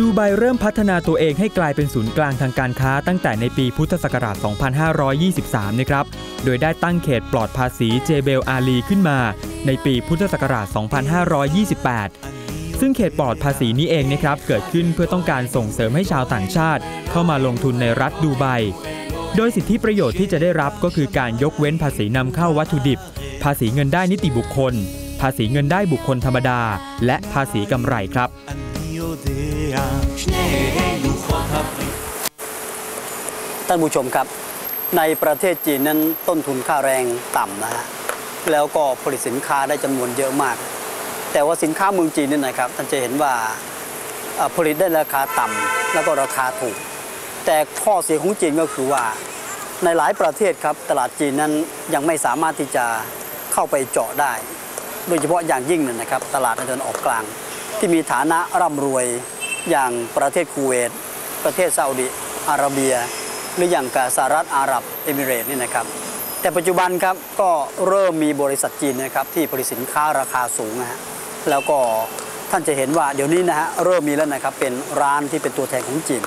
ดูไบเริ่มพัฒนาตัวเองให้กลายเป็นศูนย์กลางทางการค้าตั้งแต่ในปีพุทธศักราช 2523 นะครับ โดยได้ตั้งเขตปลอดภาษีเจเบลอาลีขึ้นมา ในปีพุทธศักราช 2528 ซึ่งเขตปลอดภาษีนี้เองนะครับ เกิดขึ้นเพื่อต้องการส่งเสริมให้ชาวต่างชาติ เข้ามาลงทุนในรัฐดูไบ โดยสิทธิประโยชน์ที่จะได้รับก็คือการยกเว้นภาษีนำเข้าวัตถุดิบ ภาษีเงินได้นิติบุคคล ภาษีเงินได้บุคคลธรรมดา และภาษีกำไรครับ ท่านผู้ชมครับ ในประเทศจีนนั้นต้นทุนค่าแรงต่ำนะฮะแล้วก็ผลิตสินค้าได้จำนวนเยอะมาก แต่ว่าสินค้าเมืองจีนนี่นะครับท่านจะเห็นว่าผลิตได้ราคาต่ำแล้วก็ราคาถูก แต่ข้อเสียของจีนก็คือว่าในหลายประเทศครับตลาดจีนนั้นยังไม่สามารถที่จะเข้าไปเจาะได้ โดยเฉพาะอย่างยิ่งเนี่ยนะครับ ตลาดในตะวันออกกลาง ที่มีฐานะร่ำรวยอย่างประเทศคูเวต ประเทศซาอุดิอาระเบีย หรืออย่างกับสหรัฐอาหรับเอมิเรต์นี่นะครับ แต่ปัจจุบันครับก็เริ่มมีบริษัทจีนนะครับที่ผลิตสินค้าราคาสูงนะฮะแล้วก็ท่านจะเห็นว่าเดี๋ยวนี้นะฮะเริ่มมีแล้วนะครับเป็นร้านที่เป็นตัวแทนของจีน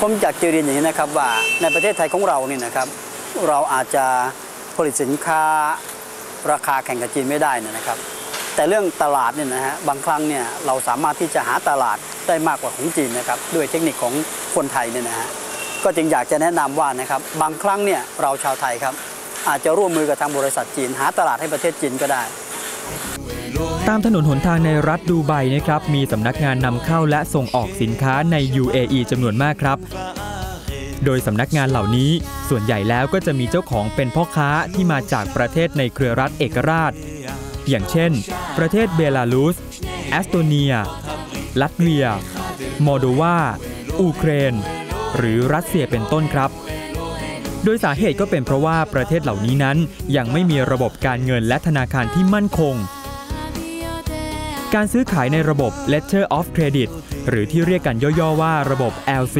ผมอยากจะเรียนอย่างนี้นะครับว่าในประเทศไทยของเรานี่นะครับ เราอาจจะผลิตสินค้าราคาแข่งกับจีนไม่ได้นะครับ แต่เรื่องตลาดเนี่ยนะฮะบางครั้งเนี่ยเราสามารถที่จะหาตลาดได้มากกว่าของจีนนะครับด้วยเทคนิคของคนไทยเนี่ยนะฮะก็จึงอยากจะแนะนำว่านะครับบางครั้งเนี่ยเราชาวไทยครับ อาจจะร่วมมือกับทางบริษัทจีน หาตลาดให้ประเทศจีนก็ได้ตามถนนหนทางในรัฐดูไบนะครับ มีสำนักงานนำเข้าและส่งออกสินค้าใน UAE จำนวนมากครับ โดยสำนักงานเหล่านี้ส่วนใหญ่แล้วก็จะมีเจ้าของเป็นพ่อค้าที่มาจากประเทศในเครือรัฐเอกราช อย่างเช่น ประเทศเบลารุส แอสโตเนีย ลัตเวีย มอลโดวา อูเครน หรือรัสเซียเป็นต้นครับ โดยสาเหตุก็เป็นเพราะว่าประเทศเหล่านี้นั้นยังไม่มีระบบการเงินและธนาคารที่มั่นคง การซื้อขายในระบบ Letter of Credit หรือที่เรียกกันย่อๆว่าระบบ LC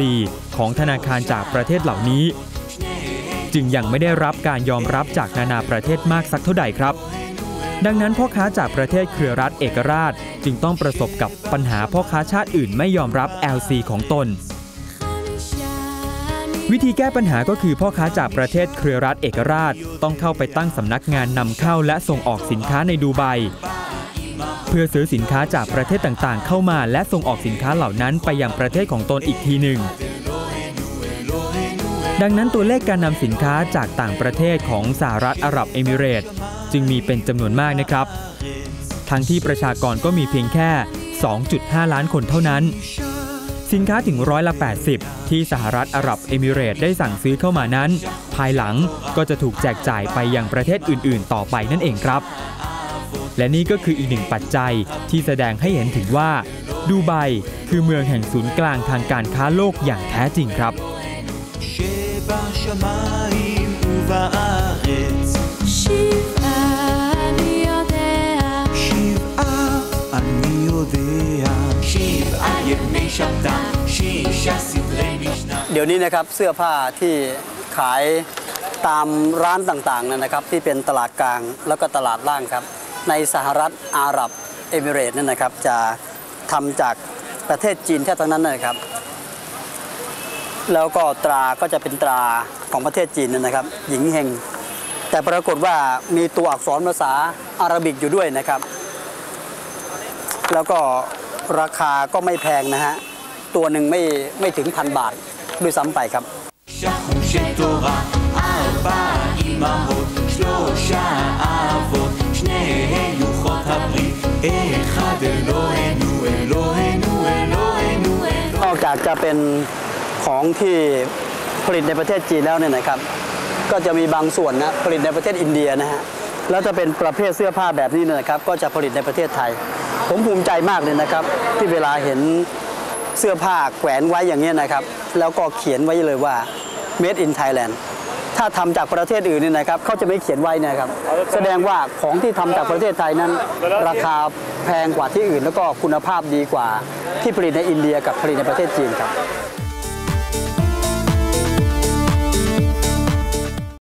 ของธนาคารจากประเทศเหล่านี้ จึงยังไม่ได้รับการยอมรับจากนานาประเทศมากสักเท่าใดครับ ดังนั้นพ่อค้าจากประเทศเครือรัฐเอกราช จึงต้องประสบกับปัญหาพ่อค้าชาติอื่นไม่ยอมรับ LC ของตน วิธีแก้ปัญหาก็คือพ่อค้าจากประเทศเครือรัฐเอกราช ต้องเข้าไปตั้งสำนักงานนำเข้าและส่งออกสินค้าในดูไบเพื่อซื้อสินค้าจากประเทศต่างๆ เข้ามาและส่งออกสินค้าเหล่านั้นไปยังประเทศของตนอีกทีหนึ่ง ดังนั้นตัวเลขการนำสินค้าจากต่างประเทศของสหรัฐอาหรับเอมิเรตจึงมีเป็นจำนวนมากนะครับ ทั้งที่ประชากรก็มีเพียงแค่ 2.5 ล้านคนเท่านั้น สินค้าถึงร้อยละ 80 ที่สหรัฐอาหรับเอมิเรตได้สั่งซื้อเข้ามานั้น ภายหลังก็จะถูกแจกจ่ายไปยังประเทศอื่น ๆ ต่อไปนั่นเองครับ และนี่ก็คืออีกหนึ่งปัจจัยที่แสดงให้เห็นถึงว่าดูไบคือเมืองแห่งศูนย์กลางทางการค้าโลกอย่างแท้จริงครับ เดี๋ยวนี้นะครับเสื้อผ้าที่ขายตามร้านต่างๆนะครับ ที่เป็นตลาดกลางแล้วก็ตลาดล่างครับ ในสหรัฐอาหรับเอมิเรตส์นั่นนะครับ จะทำจากประเทศจีนแทบทั้งนั้นนะครับ แล้วก็ตราก็จะเป็นตราของประเทศจีนนั่นนะครับ หญิงเฮงแต่ปรากฏว่ามีตัวอักษรภาษาอาหรับิกอยู่ด้วยนะครับ แล้วก็ ราคาก็ไม่แพงนะฮะ ตัวหนึ่งไม่ไม่ถึงพันบาทด้วยซ้ำไปครับนอกจากจะเป็นของที่ผลิตในประเทศจีนแล้วเนี่ยนะครับ ก็จะมีบางส่วนนะผลิตในประเทศอินเดียนะฮะแล้วจะเป็นประเภทเสื้อผ้าแบบนี้นะครับ ก็จะผลิตในประเทศไทย ผมภูมิใจมากเลยนะครับ ที่เวลาเห็นเสื้อผ้าแขวนไว้อย่างนี้นะครับ แล้วก็เขียนไว้เลยว่า made in Thailand ถ้าทำจากประเทศอื่นนี่นะครับเขาจะไม่เขียนไว้นะครับ แสดงว่าของที่ทำจากประเทศไทยนั้น ราคาแพงกว่าที่อื่น แล้วก็คุณภาพดีกว่าที่ผลิตในอินเดียกับผลิตในประเทศจีนครับ